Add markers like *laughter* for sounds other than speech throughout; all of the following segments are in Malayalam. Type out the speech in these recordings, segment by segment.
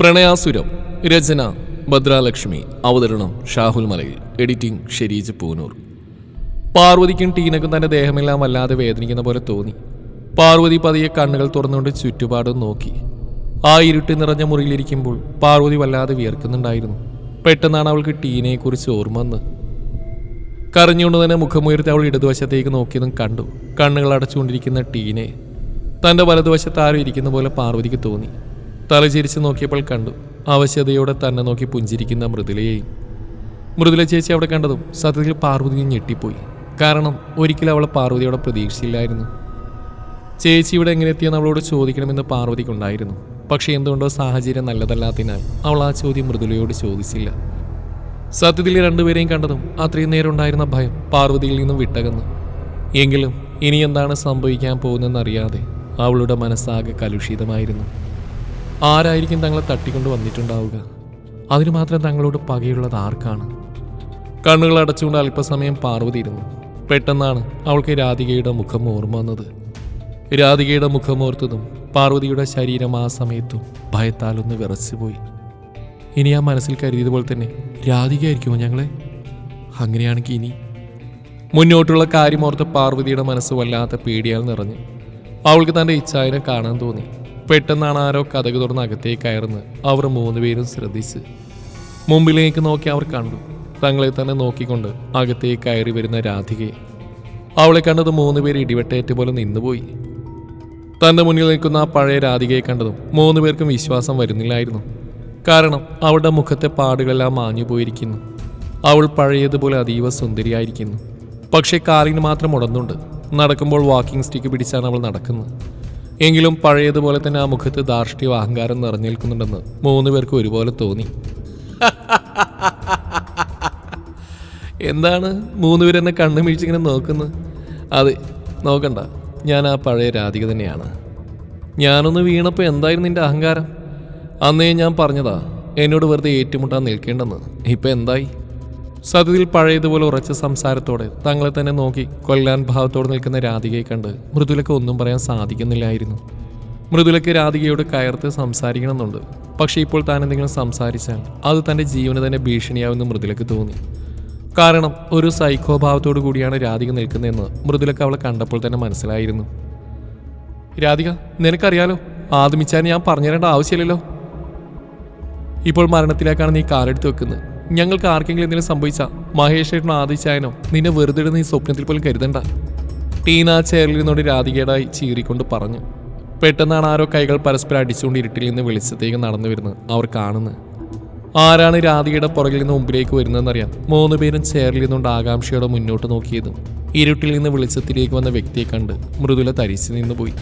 പ്രണയാസുരം രചന ഭദ്രാലക്ഷ്മി അവതരണം ഷാഹുൽ മലയിൽ എഡിറ്റിംഗ് ഷെരീജ് പൂനൂർ. പാർവതിക്കും ടീനക്കും തന്റെ ദേഹമെല്ലാം വല്ലാതെ വേദനിക്കുന്ന പോലെ തോന്നി. പാർവതി പതിയെ കണ്ണുകൾ തുറന്നുകൊണ്ട് ചുറ്റുപാടും നോക്കി. ആ ഇരുട്ട് നിറഞ്ഞ മുറിയിലിരിക്കുമ്പോൾ പാർവതി വല്ലാതെ വിയർക്കുന്നുണ്ടായിരുന്നു. പെട്ടെന്നാണ് അവൾക്ക് ടീനയെക്കുറിച്ച് ഓർമ്മ വന്ന് കരഞ്ഞുകൊണ്ട് തന്നെ മുഖമുയർത്തി അവൾ ഇടതുവശത്തേക്ക് നോക്കിയതും കണ്ടു. കണ്ണുകൾ അടച്ചുകൊണ്ടിരിക്കുന്ന ടീനെ തന്റെ വലതുവശത്ത് ആരും ഇരിക്കുന്ന പോലെ പാർവതിക്ക് തോന്നി. തലചിരിച്ച് നോക്കിയപ്പോൾ കണ്ടു. ആവശ്യതയോടെ തന്നെ നോക്കി പുഞ്ചിരിക്കുന്ന മൃദുലയെയും. മൃദുല ചേച്ചി അവിടെ കണ്ടതും സത്യത്തിൽ പാർവതിയും ഞെട്ടിപ്പോയി. കാരണം ഒരിക്കലും അവൾ പാർവതിയോടെ പ്രതീക്ഷിച്ചില്ലായിരുന്നു. ചേച്ചി ഇവിടെ എങ്ങനെ എത്തിയെന്ന് അവളോട് ചോദിക്കണമെന്ന് പാർവതിക്കുണ്ടായിരുന്നു പക്ഷേ എന്തുകൊണ്ടോ സാഹചര്യം നല്ലതല്ലാത്തതിനാൽ അവൾ ആ ചോദ്യം മൃദുലയോട് ചോദിച്ചില്ല. സത്യത്തിൽ രണ്ടുപേരെയും കണ്ടതും അത്രയും നേരം ഉണ്ടായിരുന്ന ഭയം പാർവതിയിൽ നിന്നും വിട്ടകന്നു. എങ്കിലും ഇനി എന്താണ് സംഭവിക്കാൻ പോകുന്നതെന്നറിയാതെ അവളുടെ മനസ്സാകെ കലുഷിതമായിരുന്നു. ആരായിരിക്കും തങ്ങളെ തട്ടിക്കൊണ്ട് വന്നിട്ടുണ്ടാവുക? അതിന് മാത്രം തങ്ങളോട് പകയുള്ളത് ആർക്കാണ്? കണ്ണുകൾ അടച്ചുകൊണ്ട് അല്പസമയം പാർവതി ഇരുന്നു പെട്ടെന്നാണ് അവൾക്ക് രാധികയുടെ മുഖം ഓർമ്മ വന്നത്. രാധികയുടെ മുഖമോർത്തതും പാർവതിയുടെ ശരീരം ആ സമയത്തും ഭയത്താലൊന്ന് വിറച്ചുപോയി. ഇനി ആ മനസ്സിൽ കരുതിയതുപോലെ തന്നെ രാധികയായിരിക്കുമോ ഞങ്ങളെ? അങ്ങനെയാണെങ്കിൽ ഇനി. മുന്നോട്ടുള്ള കാര്യമോർത്ത് പാർവതിയുടെ മനസ്സ് വല്ലാത്ത പേടിയാൽ നിറഞ്ഞു. അവൾക്ക് തന്റെ ഇച്ഛായനെ കാണാൻ തോന്നി. പെട്ടെന്നാണ് ആരോ കഥക് തുറന്ന് അകത്തേക്ക് കയറുന്നത്. അവർ മൂന്നുപേരും ശ്രദ്ധിച്ച് മുമ്പിലേക്ക് നോക്കി അവർ കണ്ടു. തങ്ങളെ തന്നെ നോക്കിക്കൊണ്ട് അകത്തേക്ക് കയറി വരുന്ന രാധികയെ. അവളെ കണ്ടത് മൂന്നുപേർ ഇടിവെട്ടേറ്റ് പോലെ നിന്നുപോയി. തന്റെ മുന്നിൽ നിൽക്കുന്ന ആ പഴയ രാധികയെ കണ്ടതും മൂന്ന് പേർക്കും വിശ്വാസം വരുന്നില്ലായിരുന്നു. കാരണം അവളുടെ മുഖത്തെ പാടുകളെല്ലാം മാഞ്ഞു പോയിരിക്കുന്നു അവൾ പഴയതുപോലെ അതീവ സുന്ദരിയായിരിക്കുന്നു. പക്ഷേ കാറിന് മാത്രം ഉടന്നുണ്ട് നടക്കുമ്പോൾ വാക്കിംഗ് സ്റ്റിക്ക് പിടിച്ചാണ് അവൾ നടക്കുന്നത്. എങ്കിലും പഴയതുപോലെ തന്നെ ആ മുഖത്ത് ധാർഷ്ട്യവും അഹങ്കാരം നിറഞ്ഞു നിൽക്കുന്നുണ്ടെന്ന് മൂന്ന് പേർക്കും ഒരുപോലെ തോന്നി. എന്താണ് മൂന്ന് പേരെന്നെ കണ്ണു വീഴ്ചിങ്ങനെ നോക്കുന്നത് അതെ നോക്കണ്ട. ഞാൻ ആ പഴയ രാധിക തന്നെയാണ്. ഞാനൊന്ന് വീണപ്പോൾ എന്തായിരുന്നു നിന്റെ അഹങ്കാരം? അന്നേ ഞാൻ പറഞ്ഞതാ എന്നോട് വെറുതെ ഏറ്റുമുട്ടാൻ നിൽക്കേണ്ടെന്ന്. ഇപ്പം എന്തായി? സത്യത്തിൽ പഴയതുപോലെ ഉറച്ച സംസാരത്തോടെ തങ്ങളെ തന്നെ നോക്കി കൊല്ലാൻ ഭാവത്തോടെ നിൽക്കുന്ന രാധികയെ കണ്ട് മൃദുലക്ക് ഒന്നും പറയാൻ സാധിക്കുന്നില്ലായിരുന്നു. മൃദുലക്ക് രാധികയോട് കയർത്ത് സംസാരിക്കണമെന്നുണ്ട്. പക്ഷേ ഇപ്പോൾ താൻ എന്തെങ്കിലും സംസാരിച്ചാൽ അത് തന്റെ ജീവന് തന്നെ ഭീഷണിയാവുമെന്ന് മൃദുലക്ക് തോന്നി. കാരണം ഒരു സൈക്കോഭാവത്തോടു കൂടിയാണ് രാധിക നിൽക്കുന്നതെന്ന് മൃദുലക്ക് അവളെ കണ്ടപ്പോൾ തന്നെ മനസ്സിലായിരുന്നു. രാധിക നിനക്കറിയാലോ ആദമിച്ചാൽ ഞാൻ പറഞ്ഞു തരേണ്ട ആവശ്യമില്ലല്ലോ. ഇപ്പോൾ മരണത്തിലേക്കാണ് നീ കാലെടുത്ത് വെക്കുന്നത്. ഞങ്ങൾക്ക് ആർക്കെങ്കിലും എന്തെങ്കിലും സംഭവിച്ചാൽ മഹേഷ് ഏട്ടനോ ആദിച്ചായനോ നിന്നെ വെറുതെ ഇടുന്ന ഈ സ്വപ്നത്തിൽ പോലും കരുതണ്ട. ടീന ചേറിൽ രാധികേടായി ചീറിക്കൊണ്ട് പറഞ്ഞു. പെട്ടെന്നാണ് ആരോ കൈകൾ പരസ്പരം അടിച്ചുകൊണ്ട് ഇരുട്ടിൽ നിന്ന് വെളിച്ചത്തേക്ക് നടന്നു വരുന്നത് അവർ കാണുന്നത്. ആരാണ് രാധികയുടെ പുറകിൽ നിന്ന് മുമ്പിലേക്ക് വരുന്നതെന്നറിയാൻ മൂന്ന് പേരും ചേറിൽ നിന്നുകൊണ്ട് ആകാംക്ഷയോടെ മുന്നോട്ട് നോക്കിയതും ഇരുട്ടിൽ നിന്ന് വെളിച്ചത്തിലേക്ക് വന്ന വ്യക്തിയെ കണ്ട് മൃദുല തരിച്ചു നിന്ന് പോയി.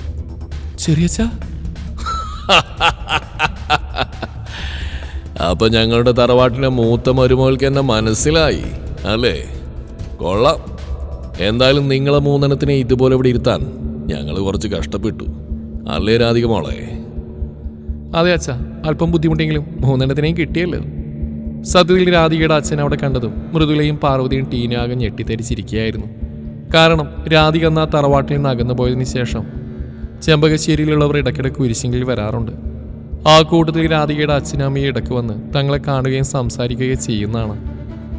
ചെറിയച്ചാ? *laughs* അപ്പൊ ഞങ്ങളുടെ തറവാട്ടിലെ മൂത്ത മരുമകൾക്ക് എന്നെ മനസ്സിലായി അല്ലേ? കൊള്ളാം. എന്തായാലും നിങ്ങളെ മൂന്നെണ്ണത്തിനെ ഇതുപോലെ ഇവിടെ ഇരുത്താൻ ഞങ്ങൾ കുറച്ച് കഷ്ടപ്പെട്ടു. അല്ലേ രാധിക മോളെ? അതെ അച്ഛ അല്പം ബുദ്ധിമുട്ടെങ്കിലും മൂന്നെണ്ണത്തിനെയും കിട്ടിയല്ലോ. സത്യത്തിൽ രാധികയുടെ അച്ഛൻ അവിടെ കണ്ടതും മൃദുലയും പാർവതിയും ടീനാകെ ഞെട്ടിത്തരിച്ചിരിക്കുകയായിരുന്നു. കാരണം രാധിക എന്ന തറവാട്ടിൽ നിന്ന് അകന്നു പോയതിനു ശേഷം ചെമ്പകശ്ശേരിയിലുള്ളവർ ഇടയ്ക്കിടയ്ക്ക് കുരിശിങ്കിൽ വരാറുണ്ട്. ആ കൂട്ടത്തിൽ രാധികയുടെ അച്ഛനും അമ്മയും ഇടയ്ക്ക് വന്ന് തങ്ങളെ കാണുകയും സംസാരിക്കുകയും ചെയ്യുന്നതാണ്.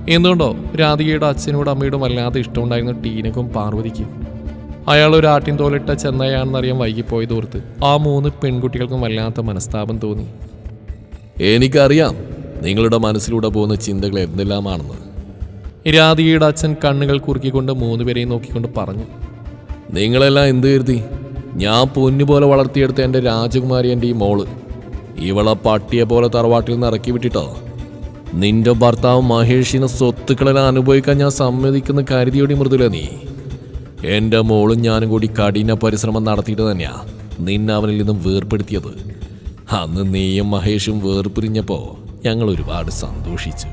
എന്തുകൊണ്ടോ രാധികയുടെ അച്ഛനോടും അമ്മയോടും വല്ലാതെ ഇഷ്ടമുണ്ടായിരുന്നു ടീനക്കും പാർവതിക്കും. അയാൾ ഒരു ആട്ടിൻ തോലിട്ട ചെന്നൈയാണെന്നറിയാൻ വൈകിപ്പോയത് ഓർത്ത് ആ മൂന്ന് പെൺകുട്ടികൾക്കും വല്ലാത്ത മനസ്താപം തോന്നി. എനിക്കറിയാം നിങ്ങളുടെ മനസ്സിലൂടെ പോകുന്ന ചിന്തകൾ എന്തെല്ലാമാണെന്ന്. രാധികയുടെ അച്ഛൻ കണ്ണുകൾ കുറുക്കിക്കൊണ്ട് മൂന്ന് മൂന്നുപേരെയും നോക്കിക്കൊണ്ട് പറഞ്ഞു. നിങ്ങളെല്ലാം എന്ത് കരുതി? ഞാൻ പൊന്നുപോലെ വളർത്തിയെടുത്ത എന്റെ രാജകുമാരി എന്റെ ഈ മോൾ. ഇവളെ പട്ടിയെ പോലെ തറവാട്ടിൽ നിന്ന് ഇറക്കി വിട്ടിട്ടോ? നിന്റെ ഭർത്താവ് മഹേഷിന് സ്വത്തുക്കളെല്ലാം അനുഭവിക്കാൻ ഞാൻ സമ്മതിക്കുന്ന കരുതിയോടി മൃദുല നീ. എന്റെ മോളും ഞാനും കൂടി കഠിന പരിശ്രമം നടത്തിയിട്ട് തന്നെയാ നിന്നെ അവനിൽ നിന്നും വേർപ്പെടുത്തിയത്. അന്ന് നീയും മഹേഷും വേർപിരിഞ്ഞപ്പോൾ ഞങ്ങൾ ഒരുപാട് സന്തോഷിച്ചു.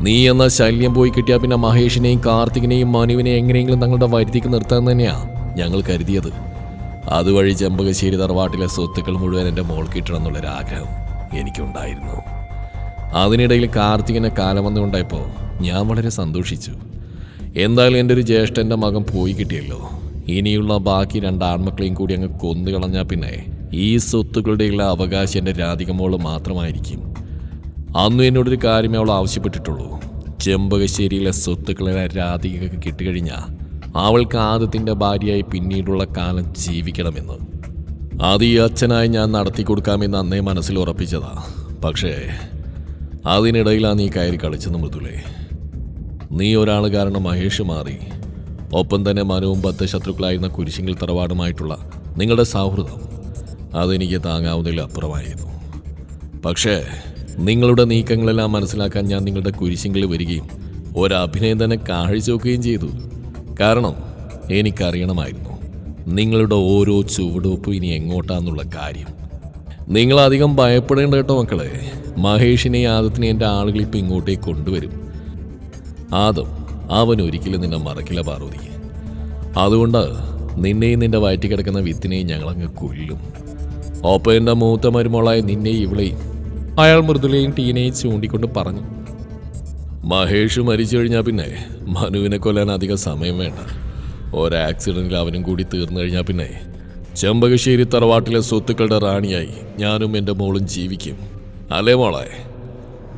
നീ എന്ന ശല്യം പോയി കിട്ടിയാൽ പിന്നെ മഹേഷിനെയും കാർത്തികിനെയും മനുവിനെയും എങ്ങനെയെങ്കിലും തങ്ങളുടെ വരുതിക്ക് നിർത്താൻ തന്നെയാ ഞങ്ങൾ കരുതിയത്. അതുവഴി ചെമ്പകശ്ശേരി തറവാട്ടിലെ സ്വത്തുക്കൾ മുഴുവൻ എന്റെ മോൾ കിട്ടണം എന്നുള്ളൊരാഗ്രഹം എനിക്കുണ്ടായിരുന്നു. അതിനിടയിൽ കാർത്തികനെ കാലം വന്നുകൊണ്ടായപ്പോൾ ഞാൻ വളരെ സന്തോഷിച്ചു. എന്തായാലും എന്റെ ഒരു ജ്യേഷ്ഠന്റെ മകൻ പോയി കിട്ടിയല്ലോ. ഇനിയുള്ള ബാക്കി രണ്ട് ആൺമക്കളെയും കൂടി അങ്ങ് കൊന്നു കളഞ്ഞാൽ പിന്നെ ഈ സ്വത്തുക്കളുടെയുള്ള അവകാശം എന്റെ രാധികമോൾ മാത്രമായിരിക്കും. അന്നും എന്നോടൊരു കാര്യമേ അവൾ ആവശ്യപ്പെട്ടിട്ടുള്ളൂ. ചെമ്പകശ്ശേരിയിലെ സ്വത്തുക്കളെ രാധികക്ക് കിട്ടിക്കഴിഞ്ഞാൽ അവൾക്ക് ആദത്തിന്റെ ഭാര്യയായി പിന്നീടുള്ള കാലം ജീവിക്കണമെന്ന്. അത് ഈ അച്ഛനായി ഞാൻ നടത്തി കൊടുക്കാമെന്ന് അന്നേ മനസ്സിൽ ഉറപ്പിച്ചതാ. പക്ഷേ അതിനിടയിലാണ് നീ കയറി കളിച്ചെന്ന് മൃദുലേ. നീ ഒരാൾ കാരണം മഹേഷ് മാറി. ഒപ്പം തന്നെ മനവും ബദ്ധശത്രുക്കളായിരുന്ന കുരിശിങ്കിൽ തറവാടുമായിട്ടുള്ള നിങ്ങളുടെ സൗഹൃദം അതെനിക്ക് താങ്ങാവുന്നതിൽ അപ്പുറമായിരുന്നു. പക്ഷേ നിങ്ങളുടെ നീക്കങ്ങളെല്ലാം മനസ്സിലാക്കാൻ ഞാൻ നിങ്ങളുടെ കുരിശിങ്കിൽ വരികയും ഒരഭിനയം തന്നെ കാഴ്ചവെക്കുകയും ചെയ്തു. കാരണം എനിക്കറിയണമായിരുന്നു. നിങ്ങളുടെ ഓരോ ചുവടുവെപ്പും ഇനി എങ്ങോട്ടാന്നുള്ള കാര്യം. നിങ്ങളധികം ഭയപ്പെടേണ്ട കേട്ടോ മക്കളെ. മഹേഷിനെ ആദത്തിനെ എന്റെ ആളുകൾ ഇപ്പം ഇങ്ങോട്ടേക്ക് കൊണ്ടുവരും. ആദം അവൻ ഒരിക്കലും നിന്നെ മറക്കില്ല പാർവതി. അതുകൊണ്ട് നിന്നെയും നിന്റെ വയറ്റി കിടക്കുന്ന വിത്തിനെയും ഞങ്ങളങ്ങ് കൊല്ലും. ഒപ്പം എന്റെ മൂത്ത മരുമോളായ നിന്നെയും ഇവളെയും അയാൾ മൃദുലയും ടീനയും ചൂണ്ടിക്കൊണ്ട് പറഞ്ഞു. മഹേഷ് മരിച്ചു കഴിഞ്ഞാൽ പിന്നെ മനുവിനെ കൊല്ലാൻ അധികം സമയം വേണ്ട. ഒരാക്സിഡന്റിൽ അവനും കൂടി തീർന്നു കഴിഞ്ഞാൽ പിന്നെ ചെമ്പകശ്ശേരി തറവാട്ടിലെ സ്വത്തുക്കളുടെ റാണിയായി ഞാനും എന്റെ മോളും ജീവിക്കും. അല്ലേ മോളെ?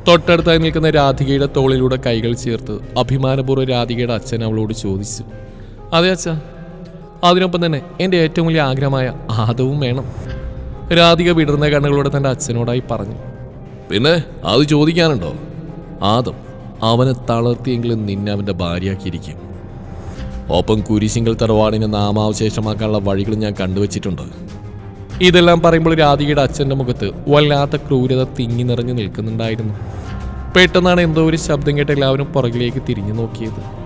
തൊട്ടടുത്തായി നിൽക്കുന്ന രാധികയുടെ തോളിലൂടെ കൈകൾ ചേർത്ത് അഭിമാനപൂർവം രാധികയുടെ അച്ഛൻ അവളോട് ചോദിച്ചു. അതെ അച്ഛ അതിനൊപ്പം തന്നെ എന്റെ ഏറ്റവും വലിയ ആഗ്രഹമായ ആദവും വേണം. രാധിക വിടർന്ന കണ്ണുകളോടെ തന്റെ അച്ഛനോടായി പറഞ്ഞു. പിന്നെ അത് ചോദിക്കാനുണ്ടോ? ആദം അവനെ തളർത്തിയെങ്കിലും നിന്നെ അവന്റെ ഭാര്യയാക്കിയിരിക്കും. ഒപ്പം കുരിശിങ്കൽ തറവാടിനെ നാമാവശേഷമാക്കാനുള്ള വഴികൾ ഞാൻ കണ്ടുവച്ചിട്ടുണ്ട്. ഇതെല്ലാം പറയുമ്പോൾ രാധികയുടെ അച്ഛന്റെ മുഖത്ത് വല്ലാത്ത ക്രൂരത തിങ്ങി നിറഞ്ഞു നിൽക്കുന്നുണ്ടായിരുന്നു. പെട്ടെന്നാണ് എന്തോ ഒരു ശബ്ദം കേട്ട് എല്ലാവരും പുറകിലേക്ക് തിരിഞ്ഞു നോക്കിയത്.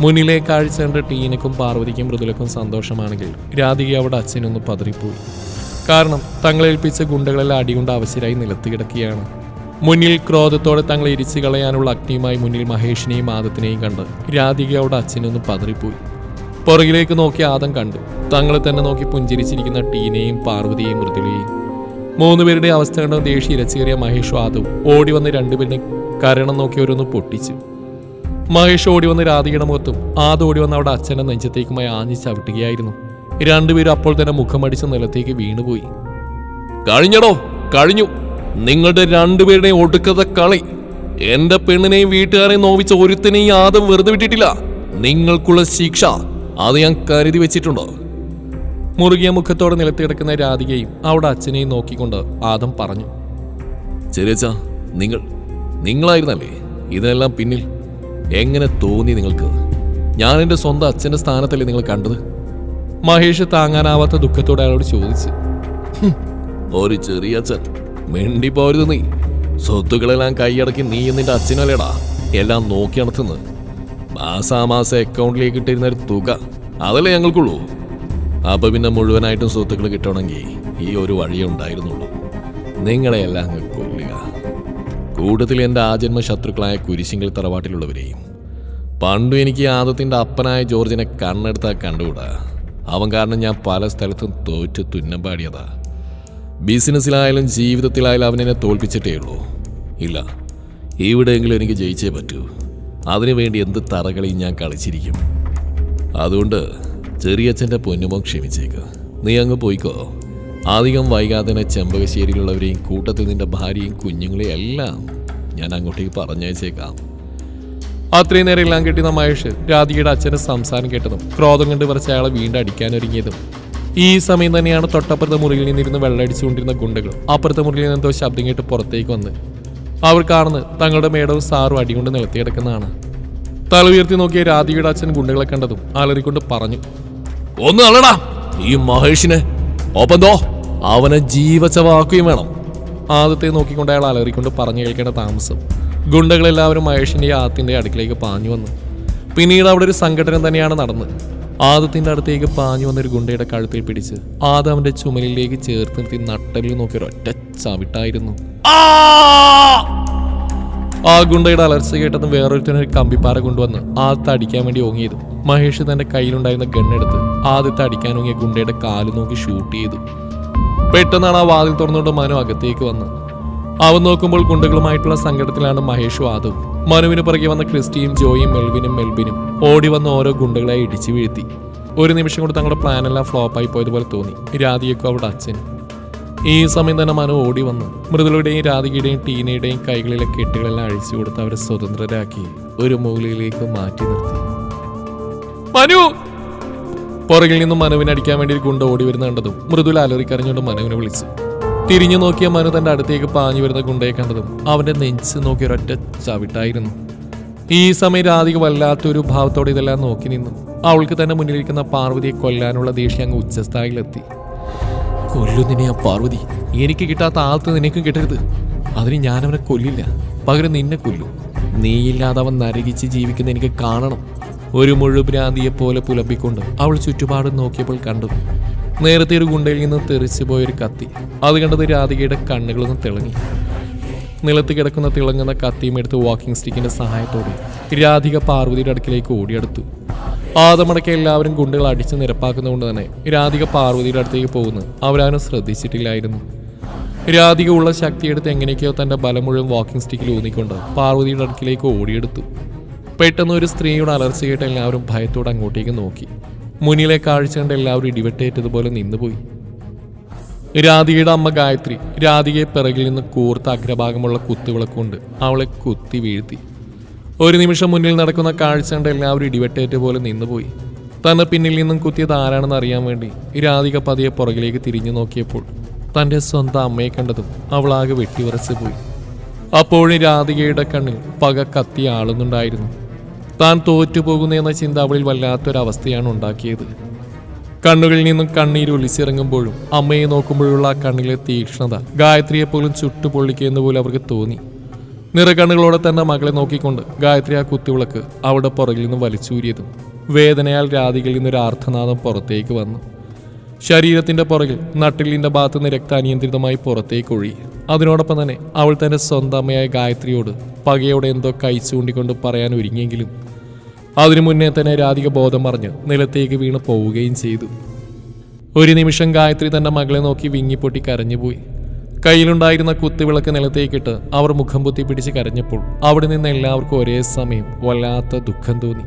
മുന്നിലെ കാഴ്ച കണ്ട് ടീനക്കും പാർവതിക്കും മൃദുലക്കും സന്തോഷമാണെങ്കിൽ രാധിക അവിടെ അച്ഛനൊന്ന് പതറിപ്പോയി. കാരണം തങ്ങളേൽപ്പിച്ച ഗുണ്ടകളെല്ലാം അടികൊണ്ട് അവശരായി നിലത്ത് കിടക്കുകയാണ്. മുന്നിൽ ക്രോധത്തോടെ തങ്ങളെ ഇരിച്ചു കളയാനുള്ള അഗ്നിയുമായി മുന്നിൽ മഹേഷിനെയും ആദത്തിനെയും കണ്ട് രാധികയോട് അച്ഛനൊന്ന് പതറിപ്പോയി. പുറകിലേക്ക് നോക്കി ആദം കണ്ടു. തങ്ങളെ തന്നെ നോക്കി പുഞ്ചിരിച്ചിരിക്കുന്ന ടീനയും പാർവതിയെയും മൃദുലയെയും മൂന്നുപേരുടെ അവസ്ഥ കണ്ട ദേഷ്യം ഇരച്ചേറിയ മഹേഷും ആദവും ഓടി വന്ന് രണ്ടുപേരിനെ കരണം നോക്കി ഓരോന്ന് പൊട്ടിച്ചു. മഹേഷ് ഓടി വന്ന് രാധികയുടെ മുഖത്തും ആദ ഓടി വന്ന് അവിടെ അച്ഛന്റെ നെഞ്ചത്തേക്കുമായി ആഞ്ഞു ചവിട്ടുകയായിരുന്നു. രണ്ടുപേരും അപ്പോൾ തന്നെ മുഖമടിച്ച് നിലത്തേക്ക് വീണുപോയി. കഴിഞ്ഞടോ കഴിഞ്ഞു. നിങ്ങളുടെ രണ്ടുപേരുടെയും ഒടുക്കത കളി. എന്റെ പെണ്ണിനെയും വീട്ടുകാരെയും നോവിച്ച ഒരുത്തിനെയും യാതും വെറുതെ വിട്ടിട്ടില്ല. നിങ്ങൾക്കുള്ള ശിക്ഷ അത് ഞാൻ കരുതി വെച്ചിട്ടുണ്ടോ. മുറുകിയ മുഖത്തോടെ നിലത്ത് കിടക്കുന്ന രാധികയും അവിടെ അച്ഛനെയും നോക്കിക്കൊണ്ട് ആദം പറഞ്ഞു. ചെറിയച്ച നിങ്ങൾ നിങ്ങളായിരുന്നല്ലേ? ഇതിനെല്ലാം പിന്നിൽ എങ്ങനെ തോന്നി നിങ്ങൾക്ക്? ഞാൻ എന്റെ സ്വന്തം അച്ഛന്റെ സ്ഥാനത്തല്ലേ നിങ്ങൾ കണ്ടത്? മഹേഷ് താങ്ങാനാവാത്ത ദുഃഖത്തോടെ അയാളോട് ചോദിച്ച്. ഒരു ചെറിയ അച്ഛൻ. മിണ്ടി പോരുത് നീ. സ്വത്തുക്കളെല്ലാം കൈയടക്കി നീ നിന്റെ അച്ഛനല്ലേടാ. എല്ലാം നോക്കി നടത്തുന്നത് മാസാമാസം അക്കൗണ്ടിലേക്ക് ഇട്ടിരുന്ന ഒരു തുക അതല്ലേ ഞങ്ങൾക്കുള്ളൂ. അപ്പൊ പിന്നെ മുഴുവനായിട്ടും സ്വത്തുക്കൾ കിട്ടണമെങ്കിൽ ഈ ഒരു വഴിയേ ഉണ്ടായിരുന്നുള്ളൂ. നിങ്ങളെയെല്ലാം അങ്ങ് കൊല്ലുക. കൂട്ടത്തിൽ എന്റെ ആജന്മ ശത്രുക്കളായ കുരിശിങ്കൽ തറവാട്ടിലുള്ളവരെയും പണ്ടും എനിക്ക് ആദത്തിന്റെ അപ്പനായ ജോർജിനെ കണ്ണെടുത്താൽ കണ്ടുകൂടാ. അവൻ കാരണം ഞാൻ പല സ്ഥലത്തും തോറ്റ് തുന്നം ബിസിനസ്സിലായാലും ജീവിതത്തിലായാലും അവനെന്നെ തോൽപ്പിച്ചിട്ടേ ഉള്ളൂ. ഇല്ല എവിടെയെങ്കിലും എനിക്ക് ജയിച്ചേ പറ്റൂ. അതിനുവേണ്ടി എന്ത് തറകളിയും ഞാൻ കളിച്ചിരിക്കും. അതുകൊണ്ട് ചെറിയച്ഛന്റെ പൊന്നുമോ ക്ഷമിച്ചേക്ക്. നീ അങ്ങ് പോയിക്കോ. അധികം വൈകാതെ തന്നെ ചെമ്പകശ്ശേരിയിലുള്ളവരെയും കൂട്ടത്തിൽ നിന്റെ ഭാര്യയും കുഞ്ഞുങ്ങളെയും എല്ലാം ഞാൻ അങ്ങോട്ടേക്ക് പറഞ്ഞയച്ചേക്കാം. അത്രയും നേരം എല്ലാം കിട്ടിയ മഹേഷ് രാധികയുടെ അച്ഛന്റെ സംസാരം കേട്ടതും ക്രോധം കണ്ട് പറിച്ച് അയാളെ വീണ്ടും അടിക്കാനൊരുങ്ങിയതും ഈ സമയം തന്നെയാണ് തൊട്ടപ്പുറത്തെ മുറിയിൽ നിന്നിരുന്ന് വെള്ളമടിച്ചുകൊണ്ടിരുന്ന ഗുണ്ടകൾ. അപ്പുറത്തെ മുറിയിൽ നിന്ന് എന്തോ ശബ്ദം കേട്ട് പുറത്തേക്ക് വന്ന്. അവർ കാണുന്നത് തങ്ങളുടെ മേടവും സാറും അടികൊണ്ട് നിലത്തി കിടക്കുന്നതാണ്. തല ഉയർത്തി നോക്കിയ രാധികയുടെ അച്ഛൻ ഗുണ്ടകളെ കണ്ടതും അലറിക്കൊണ്ട് പറഞ്ഞു ഒന്ന് അല്ലടാ ഈ മഹേഷിനെ. ഒപ്പന്തോ അവനെ അവനെ ജീവച്ചവാക്കുകയും വേണം. ആദ്യത്തെ നോക്കിക്കൊണ്ട് അയാൾ അലറിക്കൊണ്ട് പറഞ്ഞു കേൾക്കേണ്ട താമസം. ഗുണ്ടകളെല്ലാവരും മഹേഷിന്റെ ആത്തിന്റെ അടുക്കിലേക്ക് പാഞ്ഞു വന്നു. പിന്നീട് അവിടെ ഒരു സംഘടന തന്നെയാണ് നടന്നത്. ആദത്തിന്റെ അടുത്തേക്ക് പാഞ്ഞു വന്നൊരു ഗുണ്ടയുടെ കഴുത്തിൽ പിടിച്ച് ആദം അവന്റെ ചുമലിലേക്ക് ചേർത്ത് നിർത്തി നട്ടലിൽ നോക്കി ഒരൊറ്റ ചവിട്ടായിരുന്നു. ആ! ഗുണ്ടയുടെ അലർച്ച കേട്ടതും വേറൊരുത്തനൊരു കമ്പിപ്പാറ കൊണ്ടുവന്ന് ആദ്യത്തെ അടിക്കാൻ വേണ്ടി ഓങ്ങിയത്. മഹേഷ് തന്റെ കയ്യിലുണ്ടായിരുന്ന ഗണ്ണെടുത്ത് ആദ്യത്തെ അടിക്കാൻ ഓങ്ങിയ ഗുണ്ടയുടെ കാൽ നോക്കി ഷൂട്ട് ചെയ്തു. പെട്ടെന്നാണ് ആ വാതിൽ തുറന്നുകൊണ്ട് മനു അകത്തേക്ക് വന്ന് അവൻ നോക്കുമ്പോൾ ഗുണ്ടകളുമായിട്ടുള്ള സങ്കടത്തിലാണ് മഹേഷും ആദവും മനുവിന് പുറകെ വന്ന ക്രിസ്റ്റിയും ജോയും മെൽവിനും മെൽബിനും ഓടി വന്ന ഓരോ ഗുണ്ടകളെ ഇടിച്ചു വീഴ്ത്തി. ഒരു നിമിഷം കൊണ്ട് തങ്ങളുടെ പ്ലാനെല്ലാം ഫ്ലോപ്പായി പോയതുപോലെ തോന്നി. രാധികക്കും അവിടെ അച്ഛൻ ഈ സമയം തന്നെ മനു ഓടി വന്നു. മൃദുലയുടെയും രാധികയുടെയും ടീനയുടെയും കൈകളിലെ കെട്ടുകളെല്ലാം അഴിച്ചു കൊടുത്ത് അവരെ സ്വതന്ത്രരാക്കി ഒരു മൂലയിലേക്ക് മാറ്റി നിർത്തി. മനു! പുറകിൽ നിന്നും മനുവിനെ അടിക്കാൻ വേണ്ടി ഒരു ഗുണ്ട ഓടി വരുന്ന കണ്ടതും മൃദുല അലറിക്കരഞ്ഞുകൊണ്ട് മനുവിനെ വിളിച്ചു. തിരിഞ്ഞു നോക്കിയ മനു തന്റെ അടുത്തേക്ക് പാഞ്ഞു വരുന്ന ഗുണ്ടയെ കണ്ടതും അവന്റെ നെഞ്ച് നോക്കി ഒരൊറ്റ ചവിട്ടായിരുന്നു. ഈ സമയം രാധിക വല്ലാത്തൊരു ഭാവത്തോടെ ഇതെല്ലാം നോക്കി നിന്നു. അവൾക്ക് തന്നെ മുന്നിലിരിക്കുന്ന പാർവതിയെ കൊല്ലാനുള്ള ദേഷ്യം അങ്ങ് ഉച്ചസ്ഥായിലെത്തി. കൊല്ലുന്നിനെ ആ പാർവതി എനിക്ക് കിട്ടാത്ത ആൾക്ക് നിനക്കും കിട്ടരുത്. അതിന് ഞാൻ അവനെ കൊല്ലില്ല. പകരം നിന്നെ കൊല്ലും. നീയില്ലാതെ അവൻ നരകിച്ച് ജീവിക്കുന്ന എനിക്ക് കാണണം. ഒരു മുഴുഭ്രാന്തിയെ പോലെ പുലപ്പിക്കൊണ്ട് അവൾ ചുറ്റുപാടും നോക്കിയപ്പോൾ കണ്ടു. നേരത്തെ ഒരു ഗുണ്ടയിൽ നിന്ന് തെറിച്ചു പോയൊരു കത്തി. അത് കണ്ടത് രാധികയുടെ കണ്ണുകളൊന്നും തിളങ്ങി. നിലത്ത് കിടക്കുന്ന തിളങ്ങുന്ന കത്തിയും എടുത്ത് വാക്കിംഗ് സ്റ്റിക്കിന്റെ സഹായത്തോടെ രാധിക പാർവതിയുടെ അടുക്കിലേക്ക് ഓടിയെടുത്തു. ആദമടക്ക എല്ലാവരും ഗുണ്ടകൾ അടിച്ച് നിരപ്പാക്കുന്നതുകൊണ്ട് തന്നെ രാധിക പാർവതിയുടെ അടുത്തേക്ക് പോകുന്നു. അവരാരും ശ്രദ്ധിച്ചിട്ടില്ലായിരുന്നു. രാധിക ഉള്ള ശക്തിയെടുത്ത് എങ്ങനെയൊക്കെയോ തന്റെ ബലം മുഴുവൻ വാക്കിംഗ് സ്റ്റിക്കിൽ ഊന്നിക്കൊണ്ട് പാർവതിയുടെ അടുക്കിലേക്ക് ഓടിയെടുത്തു. പെട്ടെന്ന് ഒരു സ്ത്രീയുടെ അലർച്ച കേട്ട് എല്ലാവരും ഭയത്തോടെ അങ്ങോട്ടേക്ക് നോക്കി. മുന്നിലെ കാഴ്ച കണ്ട എല്ലാവരും ഇടിവെട്ടേറ്റതുപോലെ നിന്നുപോയി. രാധികയുടെ അമ്മ ഗായത്രി രാധികയെ പിറകിൽ നിന്ന് കൂർത്ത അഗ്രഭാഗമുള്ള കുത്തുവിളക്ക് കൊണ്ട് അവളെ കുത്തി വീഴ്ത്തി. ഒരു നിമിഷം മുന്നിൽ നടക്കുന്ന കാഴ്ച കണ്ട് എല്ലാവരും ഇടിവെട്ടേറ്റ പോലെ നിന്നുപോയി. തന്റെ പിന്നിൽ നിന്നും കുത്തിയത് ആരാണെന്ന് അറിയാൻ വേണ്ടി രാധിക പതിയെ പുറകിലേക്ക് തിരിഞ്ഞു നോക്കിയപ്പോൾ തന്റെ സ്വന്തം അമ്മയെ കണ്ടതും അവളാകെ വെട്ടിയുറച്ചു പോയി അപ്പോഴും രാധികയുടെ കണ്ണിൽ പക കത്തി ആളുന്നുണ്ടായിരുന്നു. താൻ തോറ്റുപോകുന്നു എന്ന ചിന്ത അവളിൽ വല്ലാത്തൊരവസ്ഥയാണ് ഉണ്ടാക്കിയത്. കണ്ണുകളിൽ നിന്നും കണ്ണീര് ഒലിച്ചിറങ്ങുമ്പോഴും അമ്മയെ നോക്കുമ്പോഴുള്ള ആ കണ്ണിലെ തീക്ഷ്ണത ഗായത്രിയെ പോലും ചുട്ടു പൊള്ളിക്കുന്ന പോലെ അവർക്ക് തോന്നി. നിറകണ്ണുകളോടെ തന്നെ മകളെ നോക്കിക്കൊണ്ട് ഗായത്രി ആ കുത്തിവിളക്ക് അവിടെ പുറകിൽ നിന്നും വലിച്ചൂരിയതും വേദനയാൽ രാധികളിൽ നിന്നൊരു ആർത്തനാദം പുറത്തേക്ക് വന്നു. ശരീരത്തിന്റെ പുറകിൽ നട്ടിലിന്റെ ഭാഗത്ത് നിന്ന് രക്താനിയന്ത്രിതമായി പുറത്തേക്ക് ഒഴുകി. അതിനോടൊപ്പം തന്നെ അവൾ തന്റെ സ്വന്തം അമ്മയായ ഗായത്രിയോട് പകയോടെ എന്തോ കൈ ചൂണ്ടിക്കൊണ്ട് പറയാൻ ഒരുങ്ങിയെങ്കിലും അതിനു മുന്നേ തന്നെ രാധിക ബോധം പറഞ്ഞ് നിലത്തേക്ക് വീണ് പോവുകയും ചെയ്തു. ഒരു നിമിഷം ഗായത്രി തന്റെ മകളെ നോക്കി വിങ്ങിപ്പൊട്ടി കരഞ്ഞുപോയി. കയ്യിലുണ്ടായിരുന്ന കുത്തുവിളക്ക് നിലത്തേക്കിട്ട് അവർ മുഖം പൊത്തി പിടിച്ച് കരഞ്ഞപ്പോൾ അവിടെ നിന്ന് എല്ലാവർക്കും ഒരേ സമയം വല്ലാത്ത ദുഃഖം തോന്നി.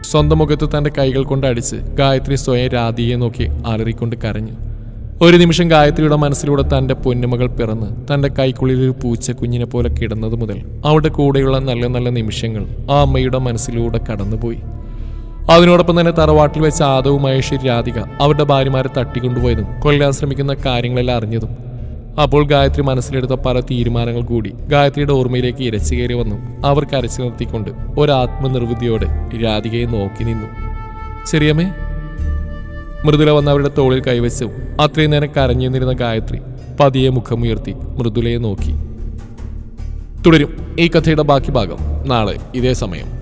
സ്വന്തം മുഖത്ത് തന്റെ കൈകൾ കൊണ്ട് അടിച്ച് ഗായത്രി സ്വയം രാധികയെ നോക്കി അലറിക്കൊണ്ട് കരഞ്ഞു. ഒരു നിമിഷം ഗായത്രിയുടെ മനസ്സിലൂടെ തന്റെ പൊന്നുമകൾ പിറന്ന് തന്റെ കൈക്കുള്ളിൽ ഒരു പൂച്ച കുഞ്ഞിനെ പോലെ കിടന്നത് മുതൽ അവളുടെ കൂടെയുള്ള നല്ല നല്ല നിമിഷങ്ങൾ ആ അമ്മയുടെ മനസ്സിലൂടെ കടന്നുപോയി. അതിനോടൊപ്പം തന്നെ തറവാട്ടിൽ വെച്ച ആദവും മഹേഷ് രാധിക അവരുടെ ഭാര്യമാരെ തട്ടിക്കൊണ്ടുപോയതും കൊല്ലാൻ ശ്രമിക്കുന്ന കാര്യങ്ങളെല്ലാം അറിഞ്ഞതും. അപ്പോൾ ഗായത്രി മനസ്സിലെടുത്ത പല തീരുമാനങ്ങൾ കൂടി ഗായത്രിയുടെ ഓർമ്മയിലേക്ക് ഇരച്ചു കയറി വന്നു. അവർ കരച്ചു നിർത്തിക്കൊണ്ട് ഒരാത്മനിർവൃതിയോടെ രാധികയെ നോക്കി നിന്നു. ചെറിയമ്മേ മൃദുല വന്നവരുടെ തോളിൽ കൈവച്ചു. അത്രയും നേരം കരഞ്ഞു നിന്നിരുന്ന ഗായത്രി പതിയെ മുഖമുയർത്തി മൃദുലയെ നോക്കി. തുടരും ഈ കഥയുടെ ബാക്കി ഭാഗം നാളെ ഇതേ സമയം.